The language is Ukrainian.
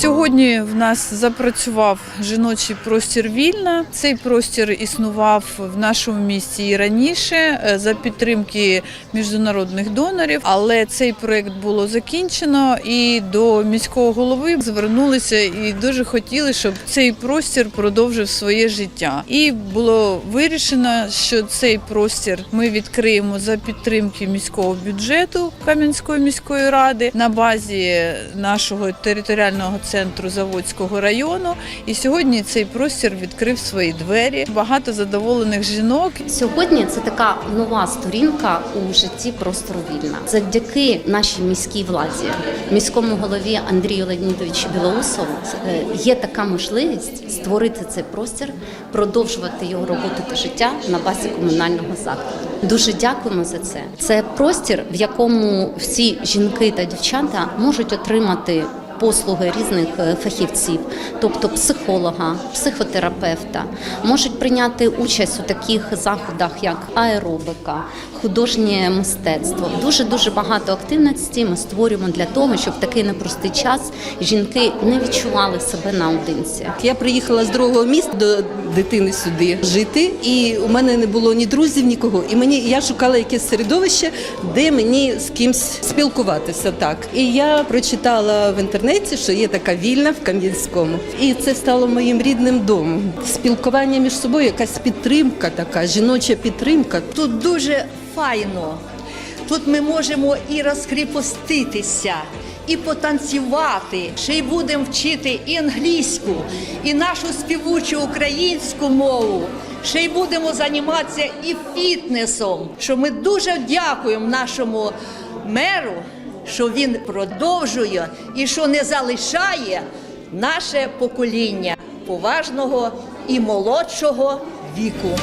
Сьогодні в нас запрацював жіночий простір вільна. Цей простір існував в нашому місті і раніше е, за підтримки міжнародних донорів, але цей проект було закінчено і до міського голови звернулися і дуже хотіли, щоб цей простір продовжив своє життя. І було вирішено, що цей простір ми відкриємо за підтримки міського бюджету Кам'янської міської ради на базі нашого територіального центру Заводського району. І сьогодні цей простір відкрив свої двері. Багато задоволених жінок. Сьогодні це така нова сторінка у житті простору вільна. Завдяки нашій міській владі, міському голові Андрію Леонідовичу Білоусову е, є така можливість створити цей простір, продовжувати його роботу та життя на базі комунального закладу. Дуже дякуємо за це. Це простір, в якому всі жінки та дівчата можуть отримати. Послуги різних е, фахівців, тобто психолога, психотерапевта, можуть прийняти участь у таких заходах, як аеробика, художнє мистецтво. Дуже дуже багато активності ми створюємо для того, щоб в такий непростий час жінки не відчували себе наодинці. Я приїхала з другого міста до дитини сюди жити, і у мене не було ні друзів, нікого. І мені я шукала якесь середовище, де мені з кимсь спілкуватися. Так і я прочитала в інтернеті, що є така вільна в Кам'янському, і це стало моїм рідним домом. Спілкування між собою, якась підтримка, така жіноча підтримка. Тут дуже файно. Тут ми можемо і розкріпоститися, і потанцювати. Ще й будемо вчити і англійську, і нашу співучу українську мову. Ще й будемо займатися і фітнесом. Що ми дуже дякуємо нашому меру, що він продовжує і що не залишає наше покоління поважного і молодшого віку.